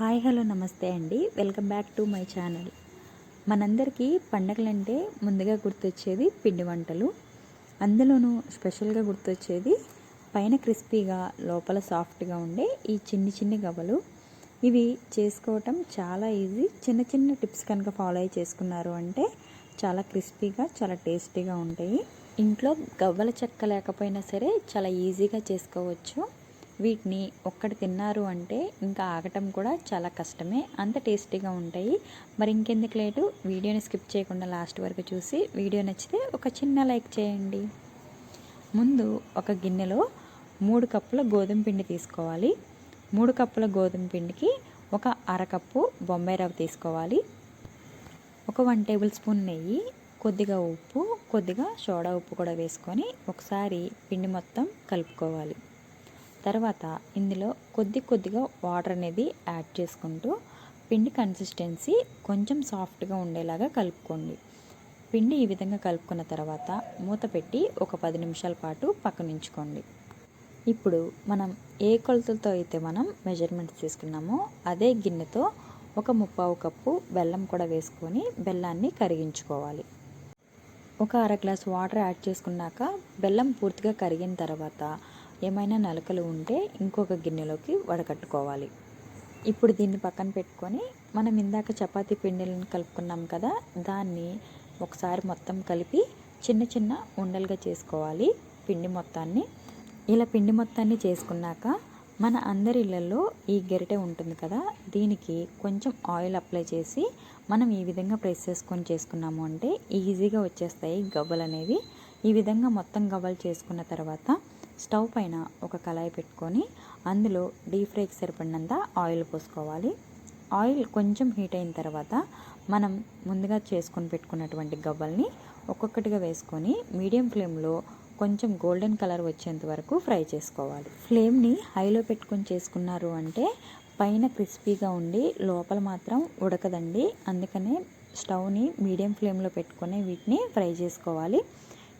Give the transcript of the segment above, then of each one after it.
Hi hello నమస్తే అండి. Welcome back to my channel. మనందరికీ పండగలంటే ముందుగా గుర్తొచ్చేది పిండి వంటలు. అందులోనూ స్పెషల్గా గుర్తొచ్చేది పైన క్రిస్పీగా లోపల సాఫ్ట్గా ఉండే ఈ చిన్ని చిన్ని గవ్వలు. ఇవి చేసుకోవటం చాలా ఈజీ. చిన్న చిన్న టిప్స్ కనుక ఫాలో అయ్యి చేసుకున్నారు అంటే చాలా క్రిస్పీగా చాలా టేస్టీగా ఉంటాయి. ఇంట్లో గవ్వల చెక్క లేకపోయినా సరే చాలా ఈజీగా చేసుకోవచ్చు. వీటిని ఒక్కటి తిన్నారు అంటే ఇంకా ఆగటం కూడా చాలా కష్టమే. అంత టేస్టీగా ఉంటాయి. మరి ఇంకెందుకు లేటు వీడియోని స్కిప్ చేయకుండా లాస్ట్ వరకు చూసి వీడియో నచ్చితే ఒక చిన్న లైక్ చేయండి. ముందు ఒక గిన్నెలో మూడు కప్పుల గోధుమ పిండి తీసుకోవాలి. మూడు కప్పుల గోధుమ పిండికి ఒక అరకప్పు బొంబాయి రవ్వ తీసుకోవాలి. ఒక వన్ టేబుల్ స్పూన్ నెయ్యి కొద్దిగా ఉప్పు కొద్దిగా సోడా ఉప్పు కూడా వేసుకొని ఒకసారి పిండి మొత్తం కలుపుకోవాలి. తర్వాత ఇందులో కొద్ది కొద్దిగా వాటర్ అనేది యాడ్ చేసుకుంటూ పిండి కన్సిస్టెన్సీ కొంచెం సాఫ్ట్గా ఉండేలాగా కలుపుకోండి. పిండి ఈ విధంగా కలుపుకున్న తర్వాత మూత పెట్టి ఒక పది నిమిషాల పాటు పక్కనుంచుకోండి ఇప్పుడు మనం ఏ కొలతలతో అయితే మనం మెజర్మెంట్స్ తీసుకున్నామో అదే గిన్నెతో ఒక ముప్పావు కప్పు బెల్లం కూడా వేసుకొని బెల్లాన్ని కరిగించుకోవాలి. ఒక అర గ్లాస్ వాటర్ యాడ్ చేసుకున్నాక బెల్లం పూర్తిగా కరిగిన తర్వాత ఏమైనా నలకలు ఉంటే ఇంకొక గిన్నెలోకి వడకట్టుకోవాలి. ఇప్పుడు దీన్ని పక్కన పెట్టుకొని మనం ఇందాక చపాతీ పిండిలను కలుపుకున్నాం కదా దాన్ని ఒకసారి మొత్తం కలిపి చిన్న చిన్న ఉండలుగా చేసుకోవాలి పిండి మొత్తాన్ని. ఇలా పిండి మొత్తాన్ని చేసుకున్నాక మన అందరి ఇళ్ళల్లో ఈ గెరిటె ఉంటుంది కదా దీనికి కొంచెం ఆయిల్ అప్లై చేసి మనం ఈ విధంగా ప్రెస్ చేసుకొని చేసుకున్నాము అంటే ఈజీగా వచ్చేస్తాయి గవ్వలు అనేవి. ఈ విధంగా మొత్తం గవ్వలు చేసుకున్న తర్వాత స్టవ్ పైన ఒక కళాయి పెట్టుకొని అందులో డీప్ ఫ్రైకి సరిపడినంత ఆయిల్ పోసుకోవాలి. ఆయిల్ కొంచెం హీట్ అయిన తర్వాత మనం ముందుగా చేసుకొని పెట్టుకున్నటువంటి గవ్వల్ని ఒక్కొక్కటిగా వేసుకొని మీడియం ఫ్లేమ్లో కొంచెం గోల్డెన్ కలర్ వచ్చేంత వరకు ఫ్రై చేసుకోవాలి. ఫ్లేమ్ని హైలో పెట్టుకొని చేసుకున్నారు అంటే పైన క్రిస్పీగా ఉండి లోపల మాత్రం ఉడకదండి. అందుకనే స్టవ్ని మీడియం ఫ్లేమ్లో పెట్టుకొని వీటిని ఫ్రై చేసుకోవాలి.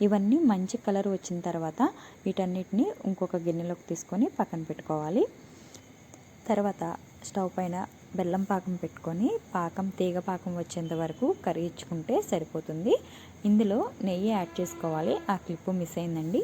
ఇవన్నీ మంచి కలర్ వచ్చిన తర్వాత వీటన్నిటిని ఇంకొక గిన్నెలోకి తీసుకొని పక్కన పెట్టుకోవాలి. తర్వాత స్టవ్ పైన బెల్లం పాకం పెట్టుకొని పాకం తీగ పాకం వచ్చేంత వరకు కరిగించుకుంటే సరిపోతుంది. ఇందులో నెయ్యి యాడ్ చేసుకోవాలి. ఆ క్లిప్పు మిస్ అయిందండి.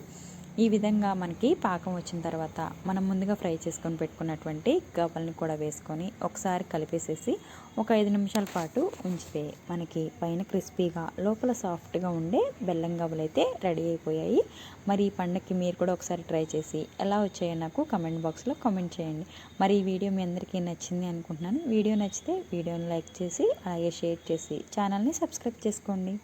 ఈ విధంగా మనకి పాకం వచ్చిన తర్వాత మనం ముందుగా ఫ్రై చేసుకొని పెట్టుకున్నటువంటి గవ్వల్ని కూడా వేసుకొని ఒకసారి కలిపేసేసి ఒక ఐదు నిమిషాల పాటు ఉంచితే మనకి పైన క్రిస్పీగా లోపల సాఫ్ట్గా ఉండే బెల్లం గవ్వలు అయితే రెడీ అయిపోయాయి. మరి ఈ పండగకి మీరు కూడా ఒకసారి ట్రై చేసి ఎలా వచ్చాయో నాకు కమెంట్ బాక్స్లో కామెంట్ చేయండి. మరి ఈ వీడియో మీ అందరికీ నచ్చింది అనుకుంటున్నాను. వీడియో నచ్చితే వీడియోని లైక్ చేసి అలాగే షేర్ చేసి ఛానల్ని సబ్స్క్రైబ్ చేసుకోండి.